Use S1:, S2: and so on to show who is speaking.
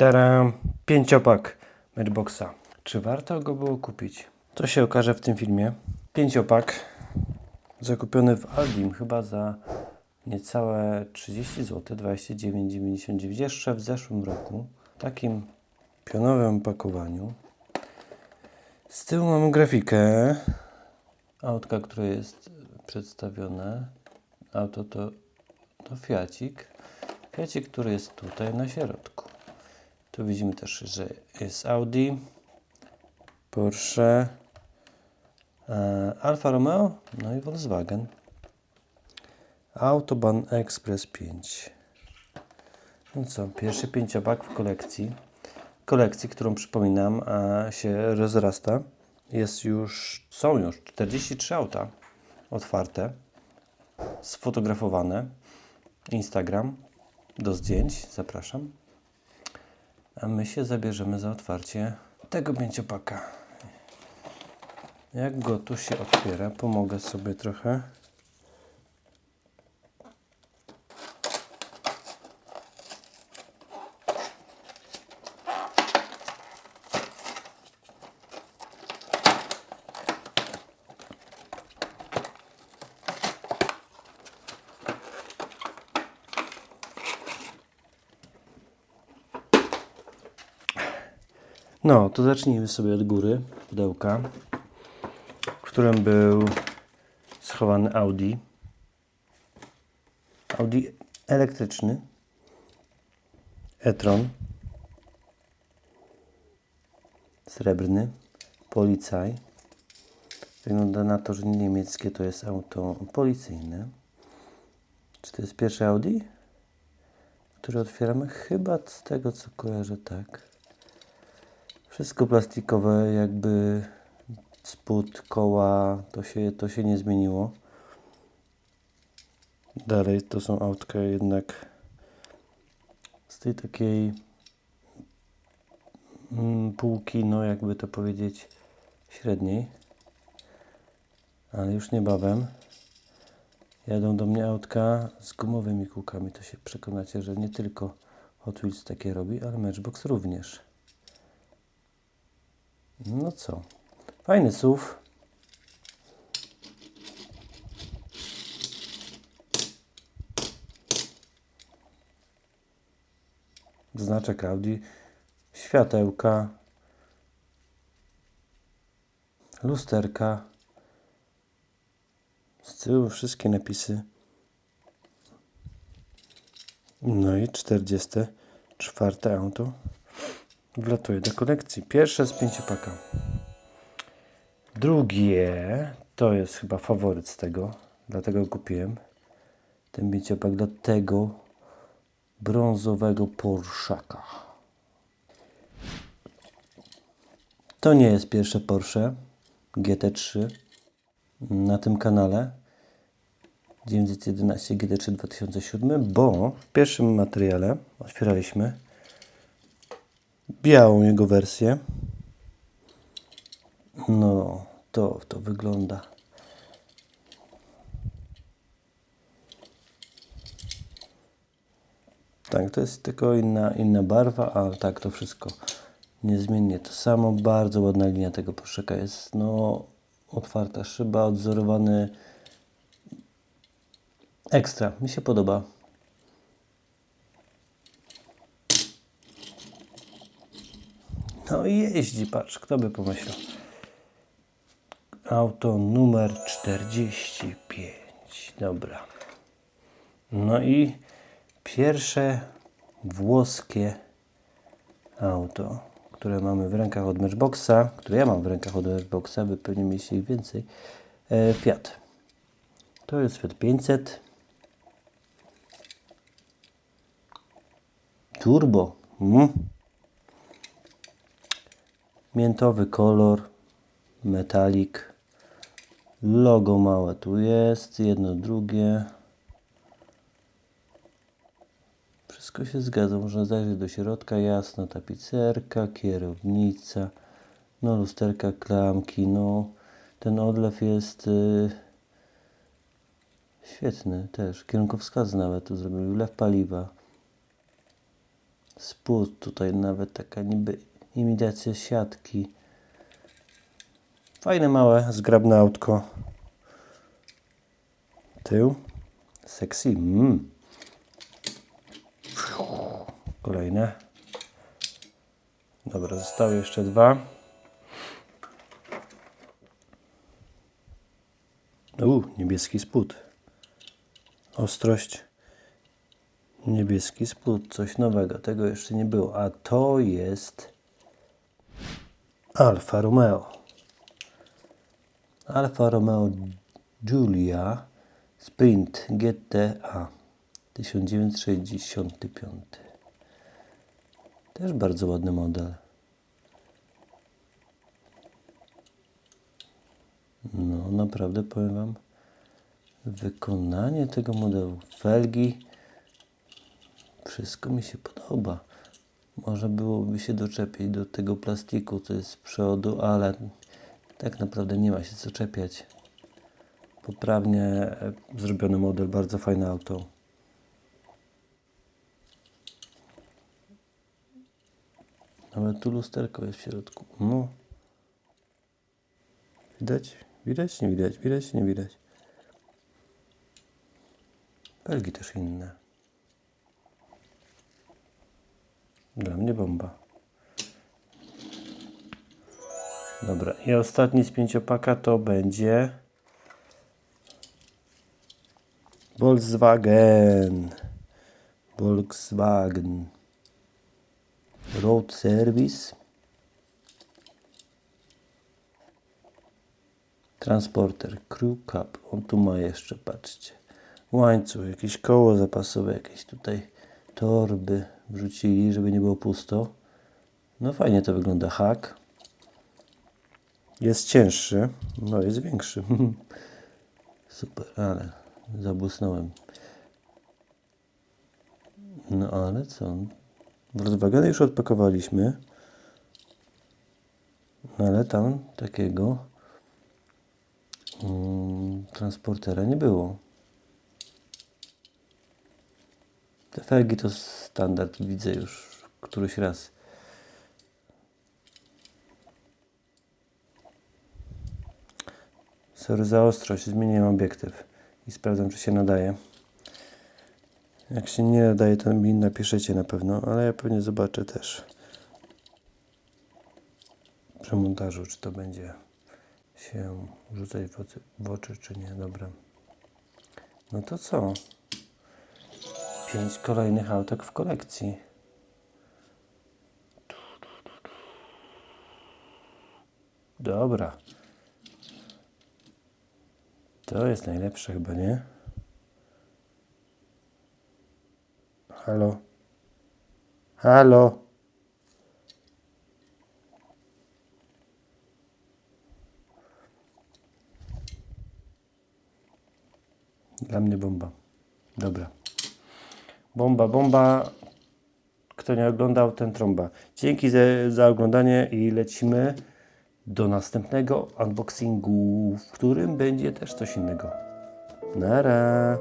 S1: Taram, pięciopak Matchboxa. Czy warto go było kupić? To się okaże w tym filmie. Pięciopak zakupiony w Aldim chyba za niecałe 30 zł, 29,99 jeszcze w zeszłym roku. W takim pionowym opakowaniu. Z tyłu mamy grafikę autka, które jest przedstawione. Auto to, to Fiacik. Fiacik, który jest tutaj na środku. Tu widzimy też, że jest Audi, Porsche, e, Alfa Romeo, no i Volkswagen. Autobahn Express 5. No co, pierwszy pięciopak w kolekcji. Kolekcji, którą przypominam, się rozrasta. Jest już, są już 43 auta otwarte, sfotografowane. Instagram do zdjęć, zapraszam. A my się zabierzemy za otwarcie tego pięciopaka. Jak go tu się otwiera, pomogę sobie trochę. No, to zacznijmy sobie od góry pudełka, w którym był schowany Audi. Audi elektryczny. e-tron. Srebrny. Policaj. Wygląda na to, że niemieckie to jest auto policyjne. Czy to jest pierwsze Audi? Które otwieramy? Chyba z tego co kojarzę, tak. Wszystko plastikowe, jakby spód, koła, to się, to się nie zmieniło. Dalej to są autka jednak z tej takiej mm, półki, no jakby to powiedzieć, średniej. Ale już niebawem jadą do mnie autka z gumowymi kółkami. To się przekonacie, że nie tylko Hot Wheels takie robi, ale Matchbox również. No co? Fajny SUV. Znaczek Audi. Światełka. Lusterka. Z tyłu wszystkie napisy. No i 44 auto wlatuje do kolekcji. Pierwsze z pięciopaka. Drugie to jest chyba faworyt z tego, dlatego kupiłem ten pięciopak dla tego brązowego Porszaka. To nie jest pierwsze Porsche GT3 na tym kanale 911 GT3 2007, bo w pierwszym materiale otwieraliśmy białą jego wersję. No, to, to wygląda. Tak, to jest tylko inna, inna barwa, ale tak, to wszystko niezmiennie to samo. Bardzo ładna linia tego proszeka jest, no, otwarta szyba, odzorowany ekstra, mi się podoba. No i jeździ, patrz, kto by pomyślał. Auto numer 45. Dobra. No i pierwsze włoskie auto, które mamy w rękach od Matchboxa, które ja mam w rękach od Matchboxa, by pewnie mieliście ich więcej. E, Fiat. To jest Fiat 500. Turbo. Mm. Miętowy kolor, metalik, logo małe tu jest, jedno, drugie. Wszystko się zgadza, można zajrzeć do środka, jasno, tapicerka, kierownica, no lusterka, klamki, no ten odlew jest y, świetny też, kierunkowskaz nawet tu zrobili, lew paliwa. spód. Tutaj nawet taka niby imitacja siatki. Fajne, małe, zgrabne autko. Tył. Sexy. Mm. Kolejne. Dobra, zostały jeszcze dwa. U, niebieski spód. Ostrość. Niebieski spód. Coś nowego. Tego jeszcze nie było. A to jest Alfa Romeo. Alfa Romeo Giulia Sprint GTA 1965. Też bardzo ładny model. No, naprawdę powiem Wam, wykonanie tego modelu, felgi, wszystko mi się podoba. Można byłoby się doczepić do tego plastiku, co jest z przodu, ale tak naprawdę nie ma się co czepiać. Poprawnie e, zrobiony model, bardzo fajne auto. Nawet tu lusterko jest w środku. No. Widać? Widać? Nie widać? Widać? Nie widać. Belgi też inne. Dla mnie bomba. Dobra, i ostatni z pięciopaka to będzie Volkswagen. Volkswagen. Road Service. Transporter, Crew Cup. On tu ma jeszcze, patrzcie. Łańcuch, jakieś koło zapasowe, jakieś tutaj torby wrzucili, żeby nie było pusto. No fajnie to wygląda. Hak. Jest cięższy. No jest większy. Super, ale zabłysnąłem. No ale co? Volkswagena już odpakowaliśmy. No ale tam takiego mm, transportera nie było. Te felgi to standard, widzę już któryś raz. Sorry za ostrość, zmieniłem obiektyw i sprawdzam, czy się nadaje. Jak się nie nadaje, to mi napiszecie na pewno, ale ja pewnie zobaczę też przy montażu, czy to będzie się rzucać w oczy, w oczy czy nie. Dobra. No to co? Pięć kolejnych autek w kolekcji. Dobra. To jest najlepsze chyba, nie? Halo? Halo? Dla mnie bomba. Dobra. Bomba, bomba. Kto nie oglądał, ten trąba. Dzięki za, za oglądanie i lecimy do następnego unboxingu, w którym będzie też coś innego. Nara.